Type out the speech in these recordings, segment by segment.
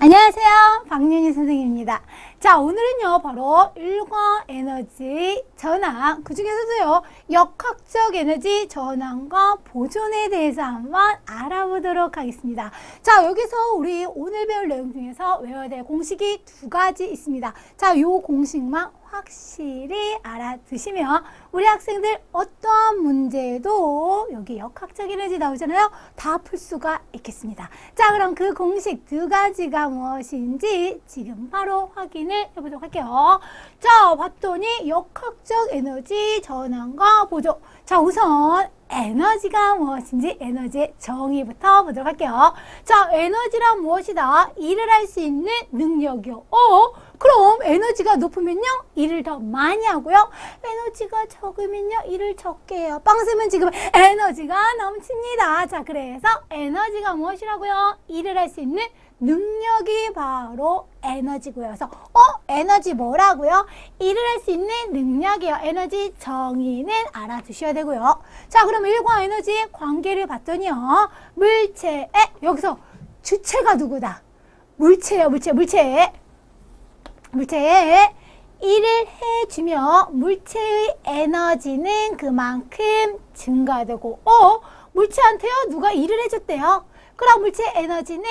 안녕하세요. 박윤희 선생님입니다. 자, 오늘은요, 바로 일과 에너지 전환, 그 중에서도요, 역학적 에너지 전환과 보존에 대해서 한번 알아보도록 하겠습니다. 자, 여기서 우리 오늘 배울 내용 중에서 외워야 될 공식이 두 가지 있습니다. 자, 요 공식만 확실히 알아두시면 우리 학생들 어떠한 문제도 여기 역학적 에너지 나오잖아요. 다 풀 수가 있겠습니다. 자, 그럼 그 공식 두 가지가 무엇인지 지금 바로 확인을 해보도록 할게요. 자, 봤더니 역학적 에너지 전환과 보조. 자, 우선 에너지가 무엇인지 에너지의 정의부터 보도록 할게요. 자, 에너지란 무엇이다? 일을 할 수 있는 능력이요. 어? 그럼 에너지가 높으면요? 일을 더 많이 하고요. 에너지가 적으면요? 일을 적게 해요. 빵쌤은 지금 에너지가 넘칩니다. 자, 그래서 에너지가 무엇이라고요? 일을 할 수 있는 능력이 바로 에너지고요. 그래서 어? 에너지 뭐라고요? 일을 할 수 있는 능력이요. 에너지 정의는 알아두셔야 되고요. 자, 그럼 일과 에너지의 관계를 봤더니요. 물체에 여기서 주체가 누구다? 물체요, 물체, 물체. 물체에 일을 해주며 물체의 에너지는 그만큼 증가되고 어? 물체한테요 누가 일을 해줬대요 그럼 물체 에너지는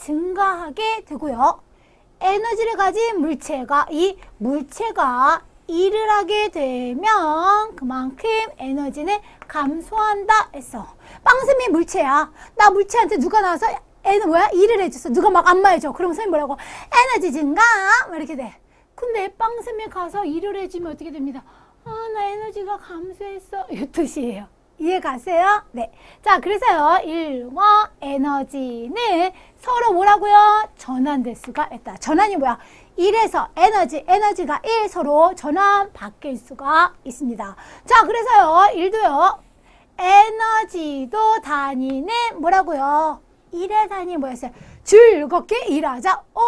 증가하게 되고요 에너지를 가진 물체가 이 물체가 일을 하게 되면 그만큼 에너지는 감소한다 했어 빵쌤이 물체야 나 물체한테 누가 나와서 애는 뭐야? 일을 해줬어. 누가 막 안마해줘. 그럼 선생님 뭐라고? 에너지 증가! 막 이렇게 돼. 근데 빵쌤에 가서 일을 해주면 어떻게 됩니다? 아, 나 에너지가 감소했어. 이 뜻이에요. 이해 가세요? 네. 자, 그래서요, 일과 에너지는 서로 뭐라고요? 전환될 수가 있다. 전환이 뭐야? 일에서 에너지, 에너지가 일 서로 전환 바뀔 수가 있습니다. 자, 그래서요, 일도요, 에너지도 단위는 뭐라고요? 일의 단위 뭐였어요? 즐겁게 일하자. 어?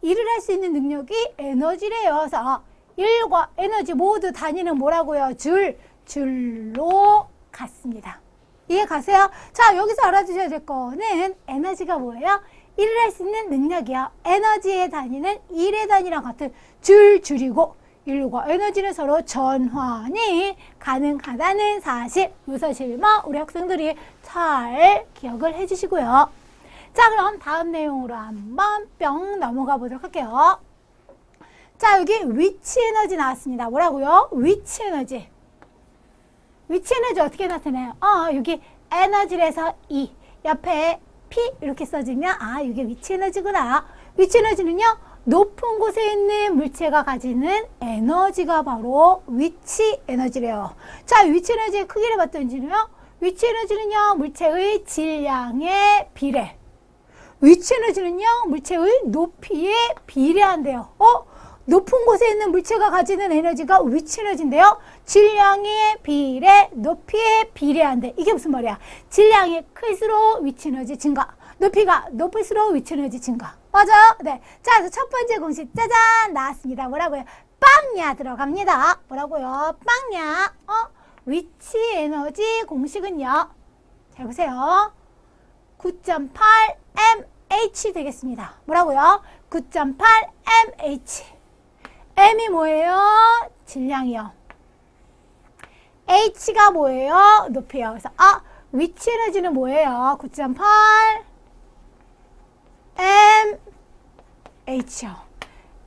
일을 할 수 있는 능력이 에너지래요. 그래서 일과 에너지 모두 단위는 뭐라고요? 줄, 줄로 같습니다. 이해 가세요? 자, 여기서 알아두셔야 될 거는 에너지가 뭐예요? 일을 할 수 있는 능력이야. 에너지의 단위는 일의 단위랑 같은 줄, 줄이고 일과 에너지는 서로 전환이 가능하다는 사실, 이 사실만 우리 학생들이 잘 기억을 해주시고요. 자, 그럼 다음 내용으로 한번 뿅 넘어가 보도록 할게요. 자, 여기 위치 에너지 나왔습니다. 뭐라고요? 위치 에너지. 위치 에너지 어떻게 나타나요? 어, 여기 에너지에서 E, 옆에 P 이렇게 써지면 아, 이게 위치 에너지구나. 위치 에너지는요, 높은 곳에 있는 물체가 가지는 에너지가 바로 위치 에너지래요. 자, 위치 에너지의 크기를 봤더니요, 위치 에너지는요, 물체의 질량의 비례. 위치 에너지는요, 물체의 높이에 비례한대요. 어? 높은 곳에 있는 물체가 가지는 에너지가 위치 에너지인데요. 질량의 비례, 높이에 비례한대. 이게 무슨 말이야? 질량이 클수록 위치 에너지 증가. 높이가 높을수록 위치 에너지 증가. 맞아요? 네. 자, 그래서 첫 번째 공식 짜잔 나왔습니다. 뭐라고요? 빵야 들어갑니다. 뭐라고요? 빵야. 어? 위치 에너지 공식은요. 잘 보세요. 9.8 mH 되겠습니다. 뭐라고요? 9.8 mH. M이 뭐예요? 질량이요. h가 뭐예요? 높이요. 그래서 아 위치 에너지는 뭐예요? 9.8 mH요.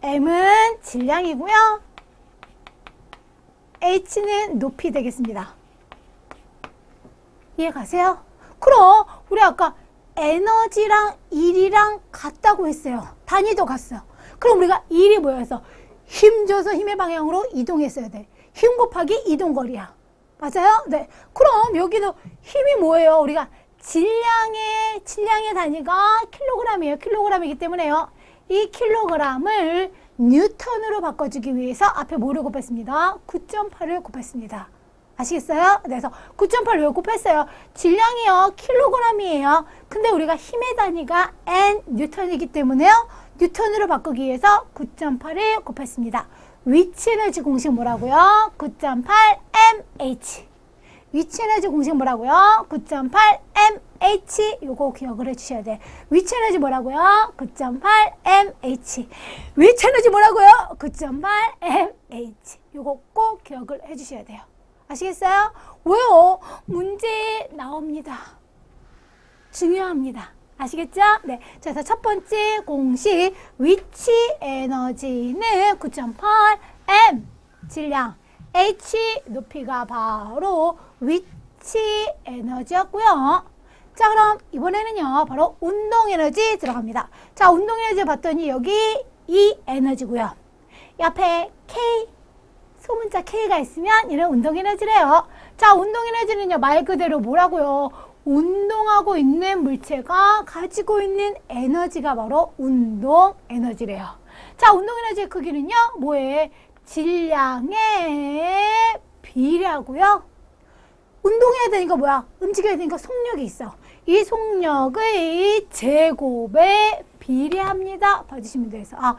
m은 질량이고요. h는 높이 되겠습니다. 이해 가세요? 그럼 우리 아까 에너지랑 일이랑 같다고 했어요. 단위도 같어요. 그럼 우리가 일이 뭐였어? 힘 줘서 힘의 방향으로 이동했어야 돼. 힘 곱하기 이동거리야. 맞아요? 네. 그럼 여기도 힘이 뭐예요? 우리가 질량의, 질량의 단위가 킬로그램이에요. 킬로그램이기 때문에요. 이 킬로그램을 뉴턴으로 바꿔주기 위해서 앞에 뭐를 곱했습니다? 9.8을 곱했습니다. 아시겠어요? 그래서 9.8 왜 곱했어요? 질량이요. 킬로그램이에요. 근데 우리가 힘의 단위가 N 뉴턴이기 때문에요. 뉴턴으로 바꾸기 위해서 9.8을 곱했습니다. 위치 에너지 공식 뭐라고요? 9.8 mH. 위치 에너지 공식 뭐라고요? 9.8 mh 요거 기억을 해주셔야 돼. 위치 에너지 뭐라고요? 9.8 mh. 위치 에너지 뭐라고요? 9.8 mh. 요거 꼭 기억을 해주셔야 돼요. 아시겠어요? 왜요? 문제 나옵니다. 중요합니다. 아시겠죠? 네. 자, 그래서 첫 번째 공식 위치 에너지는 9.8 m 질량 h 높이가 바로 위치 에너지였고요. 자, 그럼 이번에는요. 바로 운동 에너지 들어갑니다. 자, 운동 에너지 봤더니 여기 E 에너지고요. 옆에 K 소문자 K가 있으면 이런 운동 에너지래요. 자, 운동 에너지는요. 말 그대로 뭐라고요? 운동하고 있는 물체가 가지고 있는 에너지가 바로 운동 에너지래요. 자, 운동 에너지의 크기는요. 뭐에? 질량에 비례하고요. 운동해야 되니까 뭐야? 움직여야 되니까 속력이 있어. 이 속력의 제곱에 비례합니다. 봐주시면 돼요. 아,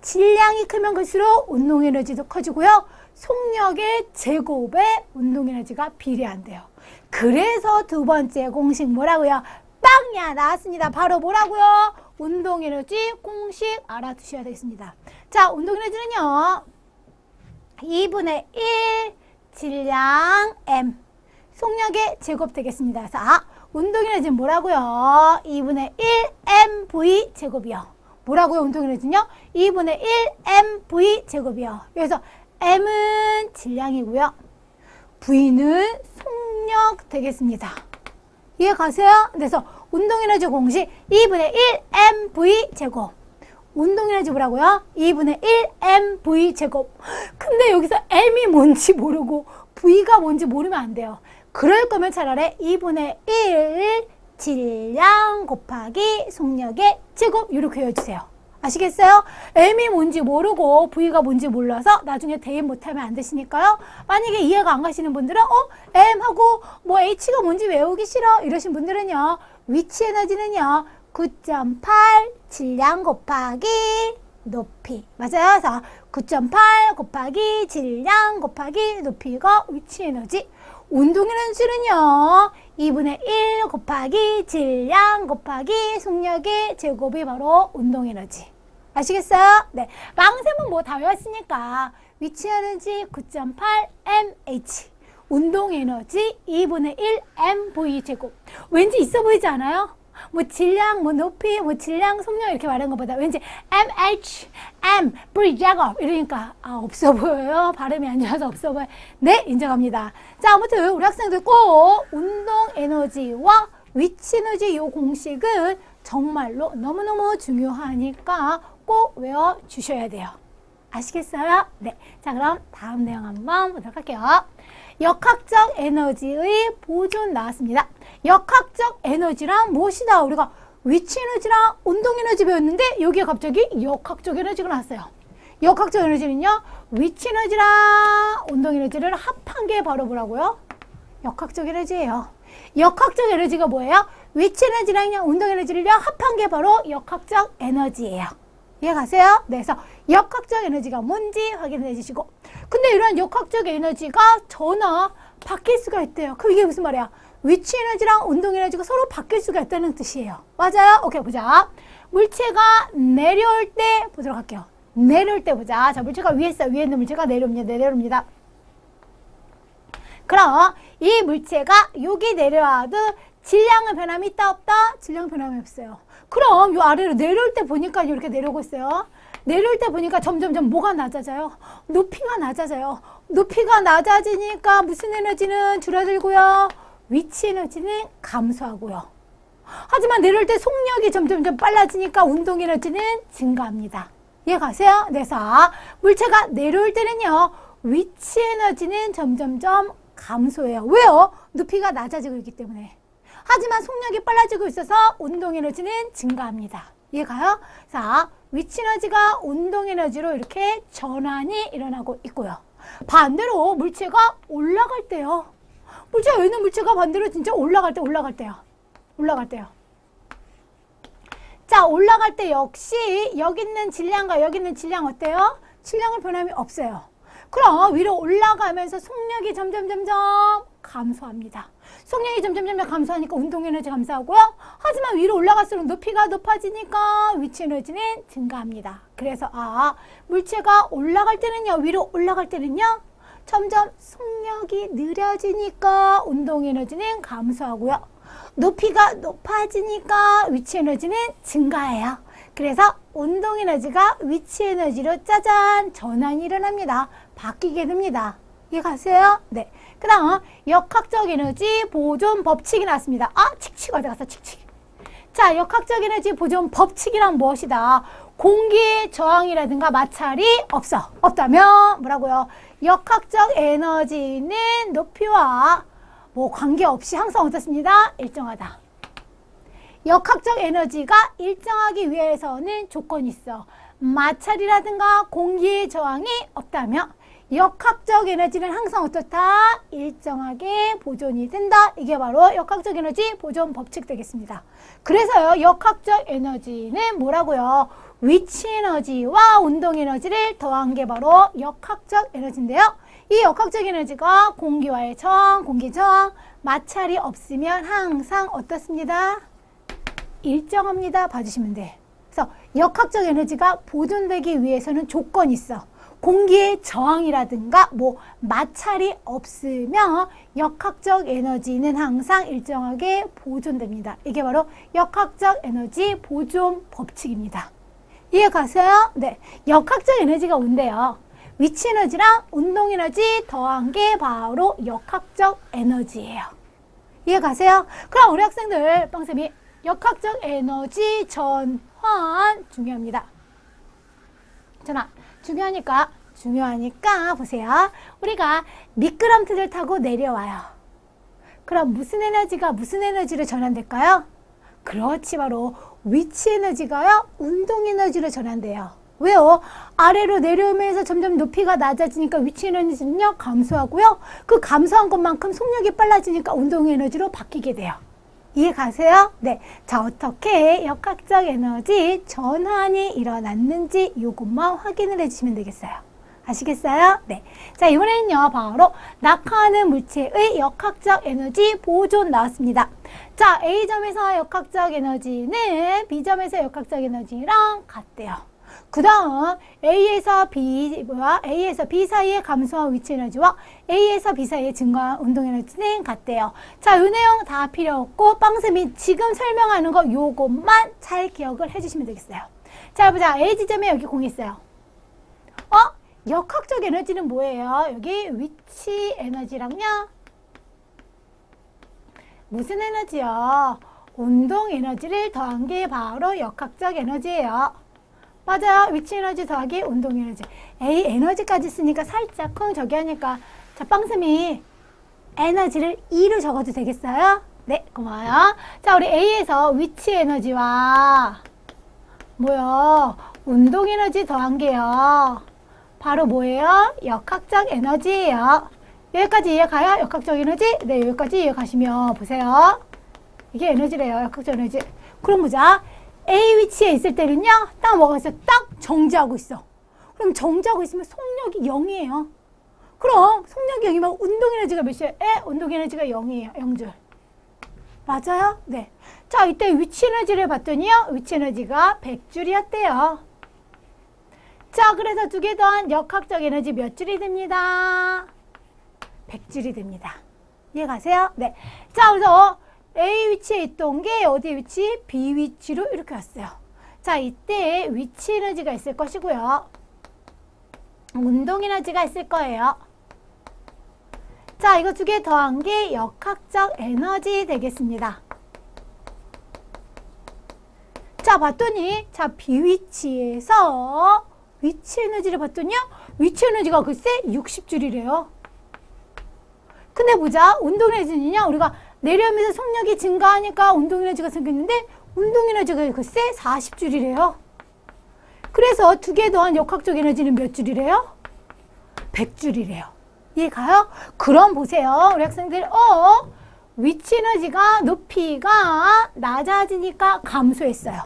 질량이 크면 클수록 운동 에너지도 커지고요. 속력의 제곱에 운동 에너지가 비례한대요. 그래서 두 번째 공식 뭐라고요? 빵야 나왔습니다. 바로 뭐라고요? 운동 에너지 공식 알아두셔야 되겠습니다. 자, 운동 에너지는요. 2분의 1 질량 m 속력의 제곱 되겠습니다. 그래서 아, 운동 에너지는 뭐라고요? 2분의 1 mv 제곱이요. 뭐라고요? 운동 에너지는요? 2분의 1 mv 제곱이요. 그래서 m은 질량이고요. v는 속력 되겠습니다. 이해 가세요? 그래서 운동 에너지 공식 2분의 1 mv 제곱. 운동 에너지 뭐라고요? 2분의 1 mv 제곱. 근데 여기서 m이 뭔지 모르고 v가 뭔지 모르면 안 돼요. 그럴 거면 차라리 2분의 1 질량 곱하기 속력의 제곱 이렇게 해주세요. 아시겠어요? m이 뭔지 모르고 v가 뭔지 몰라서 나중에 대입 못하면 안 되시니까요. 만약에 이해가 안 가시는 분들은 어? m하고 뭐 h가 뭔지 외우기 싫어 이러신 분들은요. 위치 에너지는요. 9.8 질량 곱하기 높이 맞아요. 그래서 9.8 곱하기 질량 곱하기 높이가 위치 에너지 운동 에너지는요. 2분의 1 곱하기 질량 곱하기 속력의 제곱이 바로 운동 에너지. 아시겠어요? 네. 망sem은 뭐 다 외웠으니까 위치 에너지 9.8 mh 운동 에너지 2분의 1 mv 제곱. 왠지 있어 보이지 않아요? 뭐 질량, 뭐 높이, 뭐 질량, 속력 이렇게 말하는 것보다 왠지 mh, m, v 제곱 이러니까 아 없어 보여요. 발음이 안 좋아서 없어 보여. 네, 인정합니다. 자, 아무튼 우리 학생들 꼭 운동 에너지와 위치 에너지 이 공식은 정말로 너무너무 중요하니까 꼭 외워 주셔야 돼요. 아시겠어요? 네. 자, 그럼 다음 내용 한번 보도록 할게요. 역학적 에너지의 보존 나왔습니다. 역학적 에너지란 무엇이다? 우리가 위치 에너지랑 운동 에너지 배웠는데 여기에 갑자기 역학적 에너지가 나왔어요. 역학적 에너지는요. 위치 에너지랑 운동 에너지를 합한 게 바로 뭐라고요? 역학적 에너지예요. 역학적 에너지가 뭐예요? 위치 에너지랑 운동 에너지를요 합한 게 바로 역학적 에너지예요. 이해 가세요? 네, 그래서 역학적 에너지가 뭔지 확인해 주시고 근데 이런 역학적 에너지가 전화 바뀔 수가 있대요. 그럼 이게 무슨 말이야? 위치 에너지랑 운동 에너지가 서로 바뀔 수가 있다는 뜻이에요. 맞아요? 오케이, 보자. 물체가 내려올 때 보도록 할게요. 내려올 때 보자. 자, 물체가 위에 있어. 위에 있는 물체가 내려옵니다. 내려옵니다. 그럼 이 물체가 여기 내려와도 질량은 변함이 있다 없다? 질량 변함이 없어요. 그럼 요 아래로 내려올 때 보니까 이렇게 내려오고 있어요. 내려올 때 보니까 점점점 뭐가 낮아져요? 높이가 낮아져요. 높이가 낮아지니까 무슨 에너지는 줄어들고요. 위치 에너지는 감소하고요. 하지만 내려올 때 속력이 점점점 빨라지니까 운동 에너지는 증가합니다. 이해 가세요? 그래서 물체가 내려올 때는요. 위치 에너지는 점점점 감소해요. 왜요? 높이가 낮아지고 있기 때문에. 하지만 속력이 빨라지고 있어서 운동 에너지는 증가합니다. 이해가요? 자, 위치 에너지가 운동 에너지로 이렇게 전환이 일어나고 있고요. 반대로 물체가 올라갈 때요. 물체가 있는 물체가 반대로 진짜 올라갈 때 올라갈 때요. 올라갈 때요. 자, 올라갈 때 역시 여기 있는 질량과 여기 있는 질량 어때요? 질량은 변함이 없어요. 그럼 위로 올라가면서 속력이 점점 점점 감소합니다. 속력이 점점점 감소하니까 운동 에너지 감소하고요. 하지만 위로 올라갈수록 높이가 높아지니까 위치 에너지는 증가합니다. 그래서 아 물체가 올라갈 때는요 위로 올라갈 때는요 점점 속력이 느려지니까 운동 에너지는 감소하고요. 높이가 높아지니까 위치 에너지는 증가해요. 그래서 운동 에너지가 위치 에너지로 짜잔 전환이 일어납니다. 바뀌게 됩니다. 이해 가세요? 네. 그 다음 역학적 에너지 보존 법칙이 나왔습니다. 아 칙칙 어디 갔어 칙칙. 자 역학적 에너지 보존 법칙이란 무엇이다? 공기의 저항이라든가 마찰이 없어. 없다면 뭐라고요? 역학적 에너지는 높이와 뭐 관계없이 항상 어떻습니다? 일정하다. 역학적 에너지가 일정하기 위해서는 조건이 있어. 마찰이라든가 공기의 저항이 없다면 역학적 에너지는 항상 어떻다? 일정하게 보존이 된다. 이게 바로 역학적 에너지 보존 법칙 되겠습니다. 그래서요, 역학적 에너지는 뭐라고요? 위치 에너지와 운동 에너지를 더한 게 바로 역학적 에너지인데요. 이 역학적 에너지가 공기와의 저항, 공기 저항, 마찰이 없으면 항상 어떻습니다? 일정합니다. 봐주시면 돼. 그래서 역학적 에너지가 보존되기 위해서는 조건이 있어. 공기의 저항이라든가 뭐 마찰이 없으면 역학적 에너지는 항상 일정하게 보존됩니다. 이게 바로 역학적 에너지 보존 법칙입니다. 이해 가세요? 네. 역학적 에너지가 온대요. 위치 에너지랑 운동 에너지 더한 게 바로 역학적 에너지예요. 이해 가세요? 그럼 우리 학생들 빵쌤이 역학적 에너지 전환 중요합니다. 전환 중요하니까 중요하니까 보세요. 우리가 미끄럼틀을 타고 내려와요. 그럼 무슨 에너지가 무슨 에너지로 전환될까요? 그렇지 바로 위치 에너지가요 운동 에너지로 전환돼요. 왜요? 아래로 내려오면서 점점 높이가 낮아지니까 위치 에너지는요 감소하고요. 그 감소한 것만큼 속력이 빨라지니까 운동 에너지로 바뀌게 돼요. 이해 가세요? 네. 자, 어떻게 역학적 에너지 전환이 일어났는지 이것만 확인을 해주시면 되겠어요. 아시겠어요? 네. 자, 이번에는요, 바로 낙하하는 물체의 역학적 에너지 보존 나왔습니다. 자, A점에서 역학적 에너지는 B점에서 역학적 에너지랑 같대요. 그 다음 A에서 B와 A에서 B 사이의 감소한 위치 에너지와 A에서 B 사이의 증가한 운동 에너지는 같대요. 자, 이 내용 다 필요 없고 빵쌤이 지금 설명하는 거 요것만 잘 기억을 해주시면 되겠어요. 자, 보자. A 지점에 여기 공이 있어요. 어? 역학적 에너지는 뭐예요? 여기 위치 에너지랑요. 무슨 에너지요? 운동 에너지를 더한 게 바로 역학적 에너지예요. 맞아요. 위치 에너지 더하기 운동 에너지. A 에너지까지 쓰니까 살짝 쿵 저기 하니까 자 빵쌤이 에너지를 E로 적어도 되겠어요? 네, 고마워요. 자, 우리 A에서 위치 에너지와 뭐요? 운동 에너지 더한 게요. 바로 뭐예요? 역학적 에너지예요. 여기까지 이해가요? 역학적 에너지? 네, 여기까지 이해가시면 보세요. 이게 에너지래요. 역학적 에너지. 그럼 보자. A 위치에 있을 때는요, 딱 있어? 딱 정지하고 있어. 그럼 정지하고 있으면 속력이 0이에요. 그럼 속력이 0이면 운동 에너지가 몇이에요? 에? 운동 에너지가 0이에요. 0줄. 맞아요? 네. 자, 이때 위치 에너지를 봤더니요, 위치 에너지가 100줄이었대요. 자, 그래서 두 개 더한 역학적 에너지 몇 줄이 됩니다? 100줄이 됩니다. 이해 가세요? 네. 자, 그래서 A 위치에 있던 게 어디 위치? B 위치로 이렇게 왔어요. 자, 이때 위치 에너지가 있을 것이고요. 운동 에너지가 있을 거예요. 자, 이거 두 개 더한 게 역학적 에너지 되겠습니다. 자, 봤더니, 자, B 위치에서 위치 에너지를 봤더니요, 위치 에너지가 글쎄 60줄이래요. 근데 보자, 운동 에너지는요, 우리가 내려오면서 속력이 증가하니까 운동 에너지가 생겼는데, 운동 에너지가 글쎄 40줄이래요. 그래서 두 개 더한 역학적 에너지는 몇 줄이래요? 100줄이래요. 이해가요? 그럼 보세요. 우리 학생들, 어, 위치 에너지가 높이가 낮아지니까 감소했어요.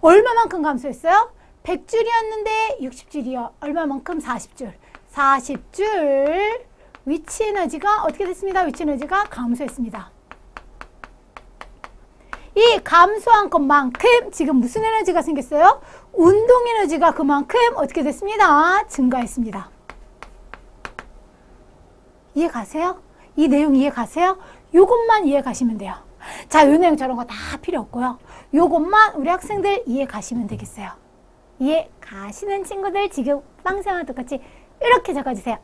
얼마만큼 감소했어요? 100줄이었는데 60줄이요. 얼마만큼? 40줄. 40줄 위치 에너지가 어떻게 됐습니다. 위치 에너지가 감소했습니다. 이 감소한 것만큼 지금 무슨 에너지가 생겼어요? 운동 에너지가 그만큼 어떻게 됐습니다? 증가했습니다. 이해 가세요? 이 내용 이해 가세요? 요것만 이해 가시면 돼요. 자, 요 내용 저런 거 다 필요 없고요. 요것만 우리 학생들 이해 가시면 되겠어요. 이해 가시는 친구들 지금 빵생활 똑같이 이렇게 적어주세요.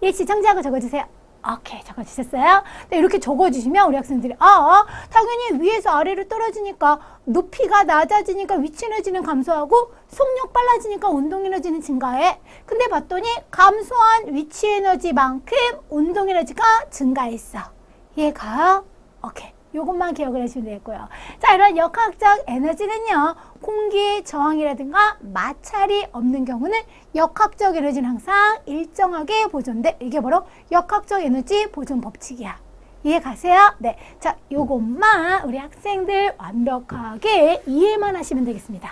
일시 정지하고 적어주세요. 오케이 적어주셨어요? 네, 이렇게 적어주시면 우리 학생들이 아 당연히 위에서 아래로 떨어지니까 높이가 낮아지니까 위치 에너지는 감소하고 속력 빨라지니까 운동 에너지는 증가해. 근데 봤더니 감소한 위치 에너지만큼 운동 에너지가 증가했어. 이해가요? 오케이. 요것만 기억을 하시면 되겠고요. 자, 이런 역학적 에너지는요, 공기의 저항이라든가 마찰이 없는 경우는 역학적 에너지는 항상 일정하게 보존돼. 이게 바로 역학적 에너지 보존 법칙이야. 이해 가세요? 네. 자, 요것만 우리 학생들 완벽하게 이해만 하시면 되겠습니다.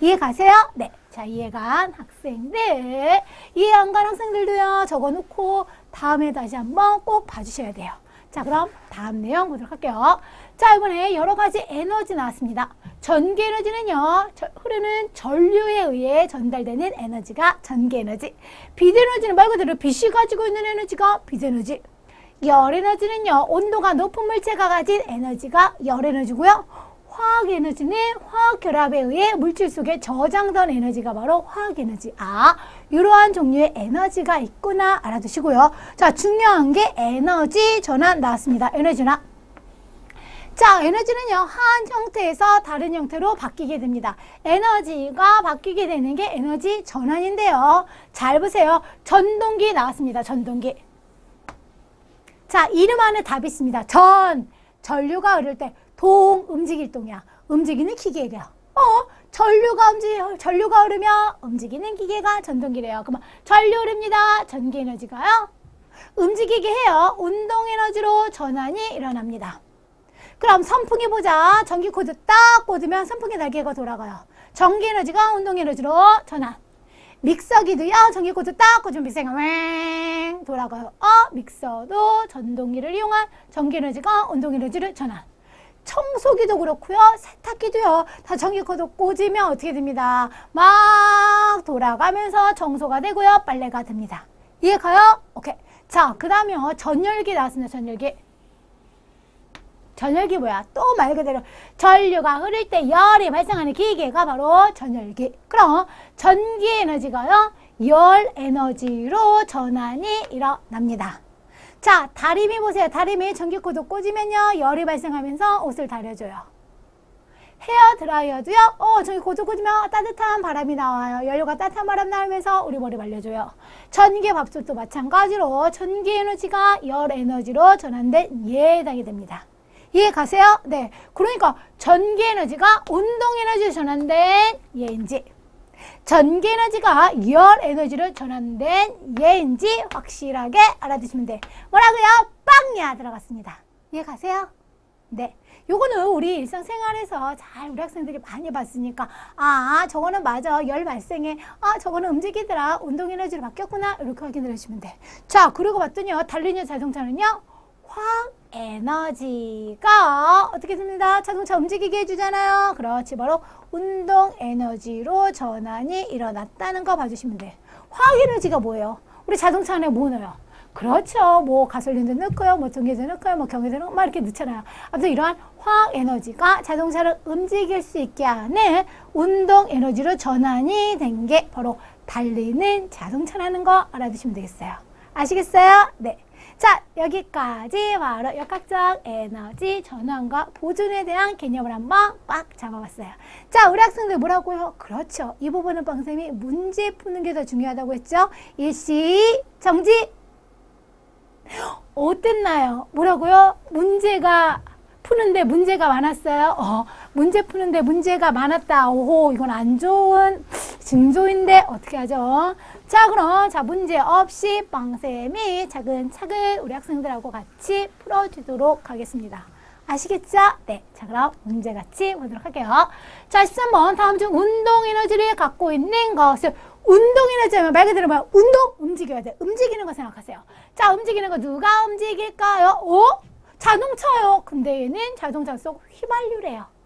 이해 가세요? 네. 자, 이해간 학생들. 이해 안 간 학생들도요, 적어 놓고 다음에 다시 한번 꼭 봐주셔야 돼요. 자, 그럼 다음 내용 보도록 할게요. 자, 이번에 여러 가지 에너지 나왔습니다. 전기 에너지는요, 저- 흐르는 전류에 의해 전달되는 에너지가 전기 에너지. 빛 에너지는 말 그대로 빛이 가지고 있는 에너지가 빛 에너지. 열 에너지는요, 온도가 높은 물체가 가진 에너지가 열 에너지고요. 화학 에너지는 화학 결합에 의해 물질 속에 저장된 에너지가 바로 화학 에너지. 아, 이러한 종류의 에너지가 있구나 알아두시고요. 자, 중요한 게 에너지 전환 나왔습니다. 에너지 전환. 자, 에너지는요, 한 형태에서 다른 형태로 바뀌게 됩니다. 에너지가 바뀌게 되는 게 에너지 전환인데요. 잘 보세요. 전동기 나왔습니다. 전동기. 자, 이름 안에 답이 있습니다. 전, 전류가 흐를 때, 동, 움직일 동이야. 움직이는 기계래요. 어, 전류가 움직, 전류가 흐르면 움직이는 기계가 전동기래요. 그러면 전류 흐릅니다. 전기 에너지가요. 움직이게 해요. 운동 에너지로 전환이 일어납니다. 그럼 선풍기 보자. 전기 코드 딱 꽂으면 선풍기 날개가 돌아가요. 전기 에너지가 운동 에너지로 전환. 믹서기도요. 전기 코드 딱 꽂으면 믹서기가 왱 돌아가요. 어, 믹서도 전동기를 이용한 전기 에너지가 운동 에너지를 전환. 청소기도 그렇고요. 세탁기도요. 다 전기 코드 꽂으면 어떻게 됩니다. 막 돌아가면서 청소가 되고요. 빨래가 됩니다. 이해 가요? 오케이. 자, 그 다음에요. 전열기 나왔습니다. 전열기. 전열기 뭐야? 또 말 그대로 전류가 흐를 때 열이 발생하는 기계가 바로 전열기. 그럼 전기 에너지가요, 열 에너지로 전환이 일어납니다. 자, 다리미 보세요. 다리미 전기코드 꽂으면요, 열이 발생하면서 옷을 다려줘요. 헤어 드라이어도요, 어, 전기 코드 꽂으면 따뜻한 바람이 나와요. 연료가 따뜻한 바람 나오면서 우리 머리 말려줘요. 전기 밥솥도 마찬가지로 전기 에너지가 열 에너지로 전환된 예에 해당이 됩니다. 이해 가세요? 네. 그러니까 전기 에너지가 운동 에너지로 전환된 예인지 전기 에너지가 열 에너지로 전환된 예인지 확실하게 알아두시면 돼. 뭐라고요? 빵야 들어갔습니다. 이해 가세요? 네. 요거는 우리 일상생활에서 잘 우리 학생들이 많이 봤으니까 아 저거는 맞아 열 발생해 아 저거는 움직이더라 운동 에너지로 바뀌었구나 이렇게 확인을 해주시면 돼. 자 그리고 봤더니요 달리는 자동차는요 화학 에너지가 어떻게 됩니다. 자동차 움직이게 해주잖아요. 그렇지 바로 운동 에너지로 전환이 일어났다는 거 봐주시면 돼. 화학 에너지가 뭐예요? 우리 자동차 안에 뭐 넣어요? 그렇죠. 뭐 가솔린도 넣고요, 뭐 전기도 넣고요, 뭐 경유도 넣고 막 이렇게 넣잖아요. 아무튼 이러한 화학 에너지가 자동차를 움직일 수 있게 하는 운동 에너지로 전환이 된 게 바로 달리는 자동차라는 거 알아두시면 되겠어요. 아시겠어요? 네. 자, 여기까지 바로 역학적 에너지 전환과 보존에 대한 개념을 한번 꽉 잡아봤어요. 자, 우리 학생들 뭐라고요? 그렇죠. 이 부분은 빵쌤이 문제 푸는 게 더 중요하다고 했죠? 일시, 정지. 어땠나요? 뭐라고요? 문제가 푸는데 문제가 많았어요. 어, 문제 푸는데 문제가 많았다. 오호, 이건 안 좋은 징조인데 어떻게 하죠? 자, 그럼 자 문제 없이 빵쌤이 차근차근 우리 학생들하고 같이 풀어주도록 하겠습니다. 아시겠죠? 네. 자, 그럼 문제 같이 보도록 할게요. 자, 13번 다음 중 운동 에너지를 갖고 있는 것을 운동 에너지 하면 말 그대로 뭐야? 운동 움직여야 돼. 움직이는 거 생각하세요. 자, 움직이는 거 누가 움직일까요? 오? 자동차요. 근데 얘는 자동차 속 휘발유래요.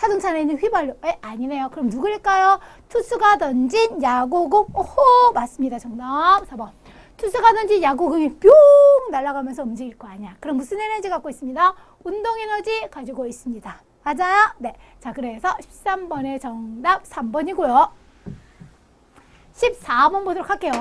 자동차는 있는 휘발유. 에, 아니네요. 그럼 누구일까요? 투수가 던진 야구공. 오호, 맞습니다. 정답 4번. 투수가 던진 야구공이 뿅 날아가면서 움직일 거 아니야. 그럼 무슨 에너지 갖고 있습니다? 운동 에너지 가지고 있습니다. 맞아요? 네. 자, 그래서 13번의 정답 3번이고요. 14번 보도록 할게요.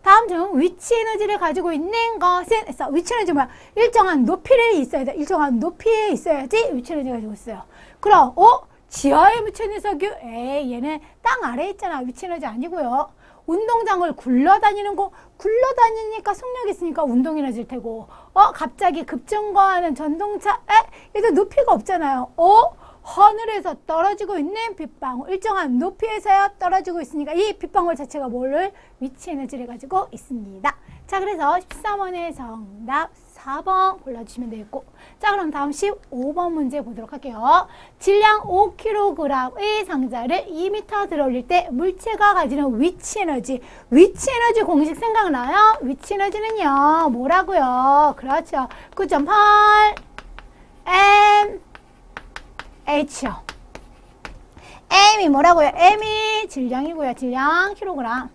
다음 중 위치 에너지를 가지고 있는 것은 위치 에너지 뭐야? 일정한 높이를 있어야 돼. 일정한 높이에 있어야지 위치 에너지 가지고 있어요. 그럼 어? 지하에 묻혀있는 석유? 에이 얘는 땅 아래에 있잖아. 위치 에너지 아니고요. 운동장을 굴러다니는 거 굴러다니니까 속력이 있으니까 운동 에너지일 테고 어 갑자기 급증가하는 전동차 에 얘도 높이가 없잖아요. 어? 하늘에서 떨어지고 있는 빗방울 일정한 높이에서 떨어지고 있으니까 이 빗방울 자체가 뭐를 위치 에너지를 가지고 있습니다. 자 그래서 13번의 정답 4번 골라주시면 되겠고 자 그럼 다음 15번 문제 보도록 할게요. 질량 5kg의 상자를 2m 들어올릴 때 물체가 가지는 위치 에너지 위치 에너지 공식 생각나요? 위치 에너지는요 뭐라고요? 그렇죠 9.8 m H요. M이 뭐라고요? M이 질량이고요. 질량 킬로그램.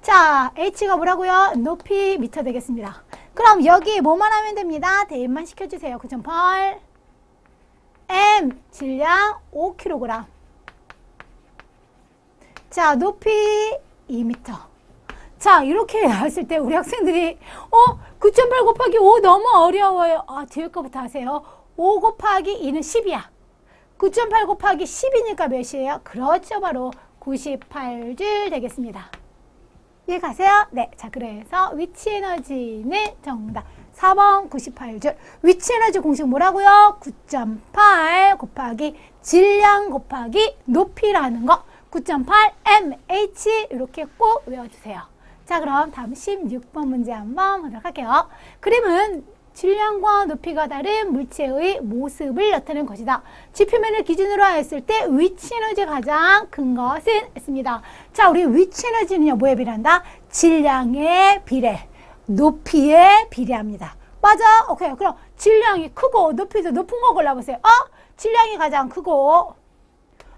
자, H가 뭐라고요? 높이 미터 되겠습니다. 그럼 여기 뭐만 하면 됩니다. 대입만 시켜주세요. 9.8 M 질량 5kg. 자, 높이 2m. 자, 이렇게 나왔을 때 우리 학생들이 어? 9.8 곱하기 5 너무 어려워요. 아, 뒤에 거부터 하세요. 5 곱하기 2는 10이야. 9.8 곱하기 10이니까 몇이에요? 그렇죠. 바로 98줄 되겠습니다. 이해 가세요? 네. 자, 그래서 위치 에너지는 정답. 4번 98줄. 위치 에너지 공식 뭐라고요? 9.8 곱하기 질량 곱하기 높이라는 거. 9.8 mh 이렇게 꼭 외워주세요. 자, 그럼 다음 16번 문제 한번 보도록 할게요. 그림은 질량과 높이가 다른 물체의 모습을 나타내는 것이다. 지표면을 기준으로 했을 때 위치 에너지가 가장 큰 것은 있습니다. 자, 우리 위치 에너지는요, 뭐에 비례한다? 질량에 비례, 높이에 비례합니다. 맞아? 오케이. 그럼 질량이 크고 높이도 높은 거 골라보세요. 어? 질량이 가장 크고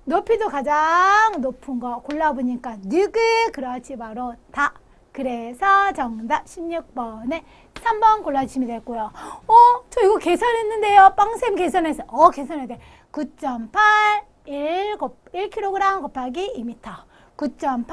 높이도 가장 높은 거 골라보니까 누구? 그렇지 바로 다. 그래서 정답 16번에 3번 골라주시면 되고요. 어? 저 이거 계산했는데요. 빵쌤 계산해서. 어, 계산해야 돼. 9.8 1, 1kg 곱하기 2m. 9.8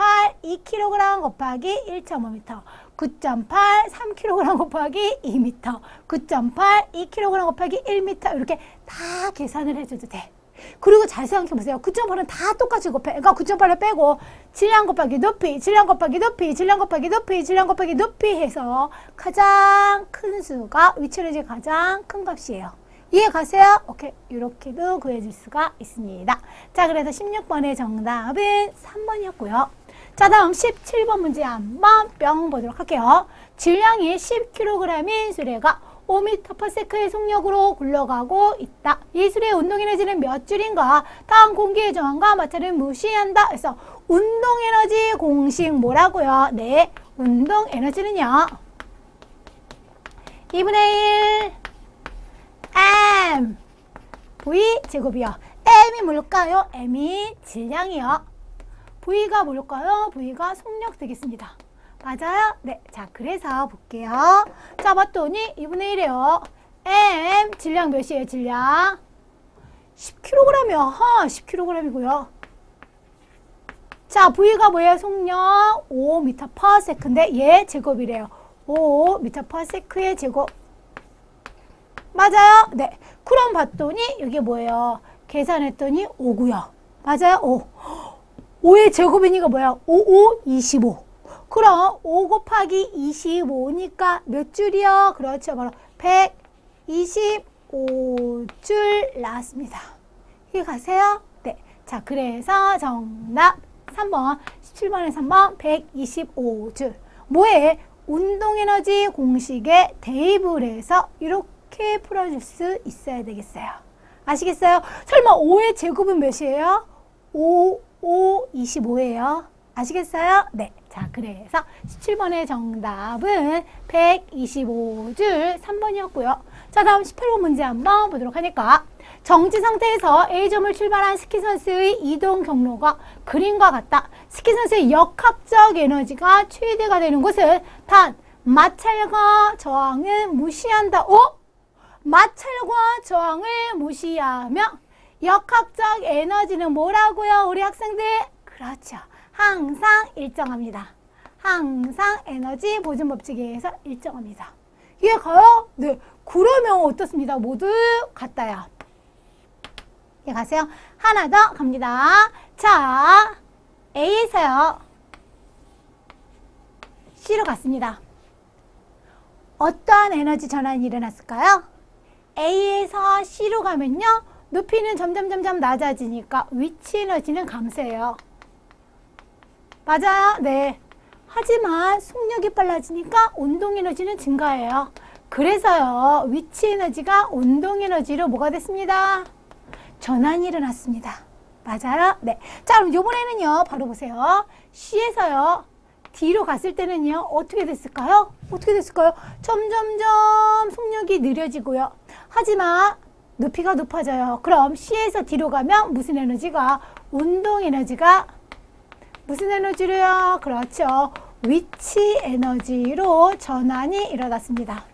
2kg 곱하기 1.5m. 9.8 3kg 곱하기 2m. 9.8 2kg 곱하기 1m. 이렇게 다 계산을 해줘도 돼. 그리고 잘 생각해 보세요. 9.8은 다 똑같이 곱해. 그러니까 9.8을 빼고 질량 곱하기 높이, 질량 곱하기 높이, 질량 곱하기 높이, 질량 곱하기 높이 해서 가장 큰 수가 위치를 가장 큰 값이에요. 이해 가세요? 오케이. 이렇게도 구해줄 수가 있습니다. 자, 그래서 16번의 정답은 3번이었고요. 자, 다음 17번 문제 한번 뿅 보도록 할게요. 질량이 10kg인 수레가 5m/s의 속력으로 굴러가고 있다. 이 수레의 운동 에너지는 몇 줄인가? 다음 공기의 저항과 마찰을 무시한다. 그래서 운동 에너지 공식 뭐라고요? 네, 운동 에너지는요. 2분의 1 m v 제곱이요. m이 뭘까요? m이 질량이요. v가 뭘까요? v가 속력 되겠습니다. 맞아요? 네. 자, 그래서 볼게요. 자, 봤더니 2분의 1이에요. M, 질량 몇이에요, 질량? 10kg이요. 하, 10kg이고요. 자, V가 뭐예요? 속력 5m per sec인데 얘 제곱이래요. 5m per sec의 제곱. 맞아요? 네. 그럼 봤더니 이게 뭐예요? 계산했더니 5고요. 맞아요? 5. 5의 제곱이니까 뭐야? 5, 5, 25. 그럼 5 곱하기 25니까 몇 줄이요? 그렇죠. 바로 125줄 나왔습니다. 이해 가세요? 네. 자, 그래서 정답 3번, 17번에 3번 125줄. 뭐에? 운동에너지 공식에 해서 이렇게 풀어줄 수 있어야 되겠어요. 아시겠어요? 설마 5의 제곱은 몇이에요? 5, 5, 25예요. 아시겠어요? 네. 자, 그래서 17번의 정답은 125줄 3번이었고요. 자, 다음 18번 문제 한번 보도록 하니까. 정지 상태에서 A점을 출발한 스키 선수의 이동 경로가 그림과 같다. 스키 선수의 역학적 에너지가 최대가 되는 곳은 단 마찰과 저항을 무시한다. 어? 마찰과 저항을 무시하며 역학적 에너지는 뭐라고요? 우리 학생들? 그렇죠. 항상 일정합니다. 항상 에너지 보존 법칙에 의해서 일정합니다. 이해 가요? 네. 그러면 어떻습니다? 모두 같아요. 이해 가세요? 하나 더 갑니다. 자, A에서요. C로 갔습니다. 어떠한 에너지 전환이 일어났을까요? A에서 C로 가면요. 높이는 점점 점점 낮아지니까 위치 에너지는 감소해요. 맞아요? 네. 하지만 속력이 빨라지니까 운동 에너지는 증가해요. 그래서요. 위치 에너지가 운동 에너지로 뭐가 됐습니다? 전환이 일어났습니다. 맞아요? 네. 자, 그럼 요번에는요. 바로 보세요. C에서요. D로 갔을 때는요. 어떻게 됐을까요? 어떻게 됐을까요? 점점점 속력이 느려지고요. 하지만 높이가 높아져요. 그럼 C에서 D로 가면 무슨 에너지가? 운동 에너지가 무슨 에너지로요? 그렇죠. 위치 에너지로 전환이 일어났습니다.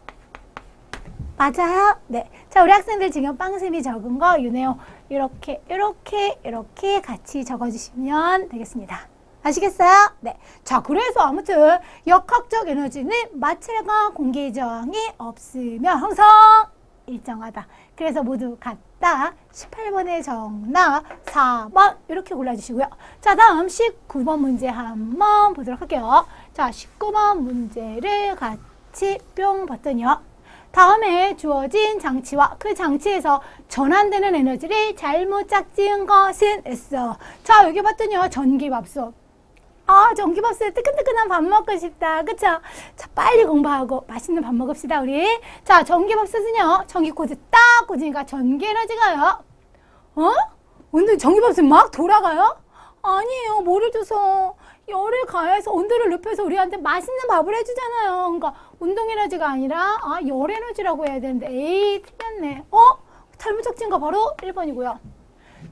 맞아요? 네. 자, 우리 학생들 지금 빵쌤이 적은 거 유네요. 이렇게, 이렇게, 이렇게 같이 적어주시면 되겠습니다. 아시겠어요? 네. 자, 그래서 아무튼 역학적 에너지는 마찰과 공기 저항이 없으면 항상 일정하다. 그래서 모두 같다. 18번의 정답 4번 이렇게 골라주시고요. 자, 다음 19번 문제 한번 보도록 할게요. 자, 19번 문제를 같이 뿅 봤더니요. 다음에 주어진 장치와 그 장치에서 전환되는 에너지를 잘못 짝지은 것은 있어. 자, 여기 봤더니요. 전기밥솥. 아, 전기밥솥에 뜨끈뜨끈한 밥 먹고 싶다. 그쵸? 자, 빨리 공부하고 맛있는 밥 먹읍시다, 우리. 자, 전기밥솥은요. 전기 코드 딱 꽂으니까 전기 에너지가요. 어? 온도 전기밥솥 막 돌아가요? 아니에요. 뭐를 줘서 열을 가해서 온도를 높여서 우리한테 맛있는 밥을 해주잖아요. 그러니까 운동 에너지가 아니라 아, 열 에너지라고 해야 되는데 에이 틀렸네. 어? 잘못 적진 거 바로 1번이고요.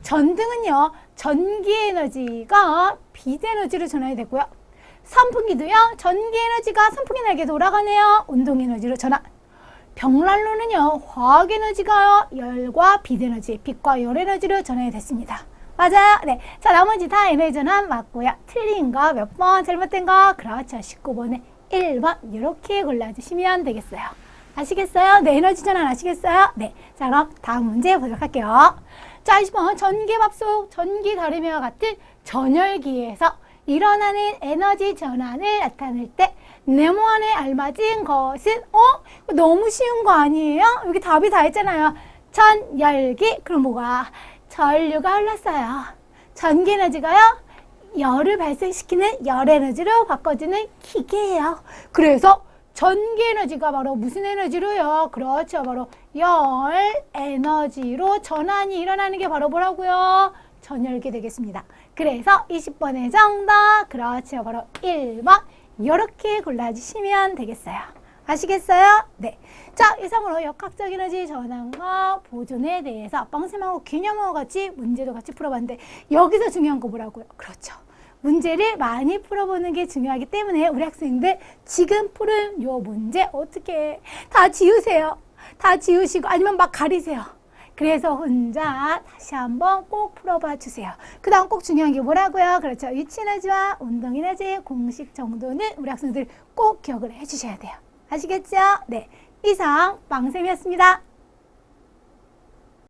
전등은요. 전기 에너지가 빛 에너지로 전환이 되고요. 선풍기도요. 전기 에너지가 선풍기에게 돌아가네요. 운동 에너지로 전환. 벽난로는요. 화학 에너지가 열과 빛 에너지, 빛과 열 에너지로 전환이 됐습니다. 맞아요. 네. 자, 나머지 다 에너지 전환 맞고요. 틀린 거 몇 번, 잘못된 거. 그렇죠. 19번에 1번. 이렇게 골라주시면 되겠어요. 아시겠어요? 네, 에너지 전환 아시겠어요? 네. 자, 그럼 다음 문제 보도록 할게요. 자, 20번. 전기밥솥, 전기 다리미와 같은 전열기에서 일어나는 에너지 전환을 나타낼 때 네모 안에 알맞은 것은 어? 너무 쉬운 거 아니에요? 여기 답이 다 있잖아요. 전열기. 그럼 뭐가? 전류가 흘렀어요. 전기 에너지가요. 열을 발생시키는 열 에너지로 바꿔주는 기계예요. 그래서 전기 에너지가 바로 무슨 에너지로요? 그렇죠. 바로 열 에너지로 전환이 일어나는 게 바로 뭐라고요? 전열기 되겠습니다. 그래서 20번의 정답, 그렇죠. 바로 1번. 이렇게 골라주시면 되겠어요. 아시겠어요? 네. 자, 이상으로 역학적 에너지 전환과 보존에 대해서 빵쌤하고 개념하고 같이 문제도 같이 풀어봤는데 여기서 중요한 거 뭐라고요? 그렇죠. 문제를 많이 풀어보는 게 중요하기 때문에 우리 학생들 지금 푸른 요 문제 어떻게 다 지우세요. 다 지우시고 아니면 막 가리세요. 그래서 혼자 다시 한번 꼭 풀어봐 주세요. 그 다음 꼭 중요한 게 뭐라고요? 그렇죠. 위치 에너지와 운동 에너지 공식 정도는 우리 학생들 꼭 기억을 해 주셔야 돼요. 아시겠죠? 네. 이상 빵쌤이었습니다.